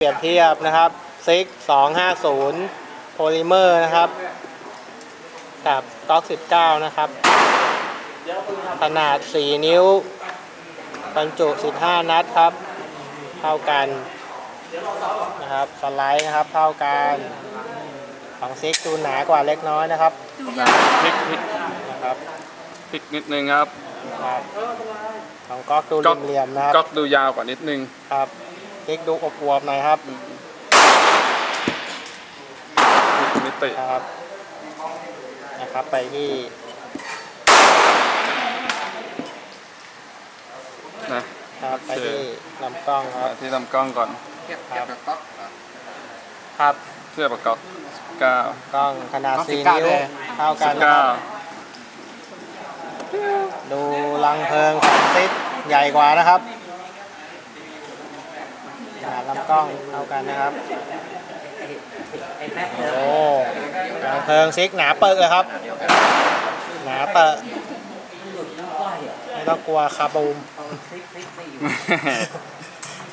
เปรียบเทียบนะครับซิก250โพลิเมอร์นะครับ กับก๊อก19นะครับ ขนาด4นิ้วบรรจุ15นัดครับ เท่ากันนะครับสไลด์นะครับเท่ากันของซิกดูหนากว่าเล็กน้อยนะครับดูยาวพลิกพลิกนะครับพลิกนิดนึงครับครับของก๊อกดูก๊อกเหลี่ยมๆนะครับก๊อกดูยาวกว่านิดนึงครับ ซิกดูอบอวบๆหน่อยครับมิติครับ นะครับไปที่นะครับไปที่ลำกล้องคมารับที่ลำกล้องก่อนเทียบเทียบกับก๊อกเหรอครับเทียบกับก๊อกเก้ากล้องขนาดก๊อก4 19นิ้วด้วยเท่ากันนะคเก้ารับดูรังเพลิงของซิกใหญ่กว่านะครับ ขนาดลำกล้องเท่ากันนะครับ โอ้รังเพลิงซิกหนาเปิกเลยครับ หนาเปิกไม่ต้องกลัวคาบูม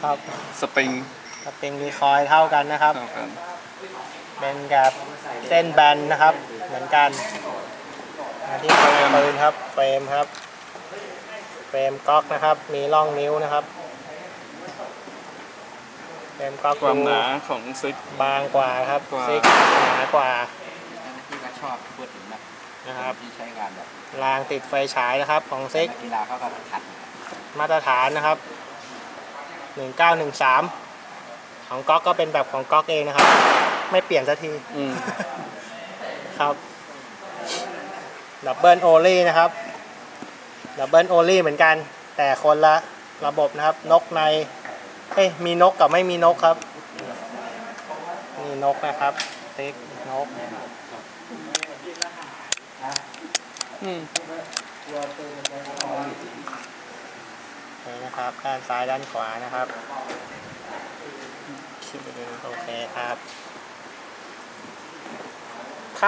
ครับสปริงสปริงรีคอยล์เท่ากันนะครับ เท่ากันเป็นกับเส้นแบนนะครับ เหมือนกันมาที่เฟรมปืนครับ เฟรมครับ เฟรมก๊อกนะครับ มีร่องนิ้วนะครับ เฟรมก๊อกความหนาดูของซิก บางกว่าครับกว่า ซิกหนากว่าที่ก็ชอบพูดถึงแบบนะครับที่ใช้งานแบบรางติดไฟฉายนะครับของซิกนักกีฬาเขาก็ขัดมาตรฐานนะครับ 1913 ของก๊อกก็เป็นแบบของก๊อกเองนะครับ ไม่เปลี่ยนสักทีอืมครับดับเบิลโอลี่นะครับดับเบิลโอลี่เหมือนกัน แต่คนละระบบนะครับ นกใน เอ้ยมีนกกับไม่มีนกครับ นี่นกนะครับติ๊กนกอืมนี่นะครับด้านซ้ายด้านขวานะครับโอเคครับ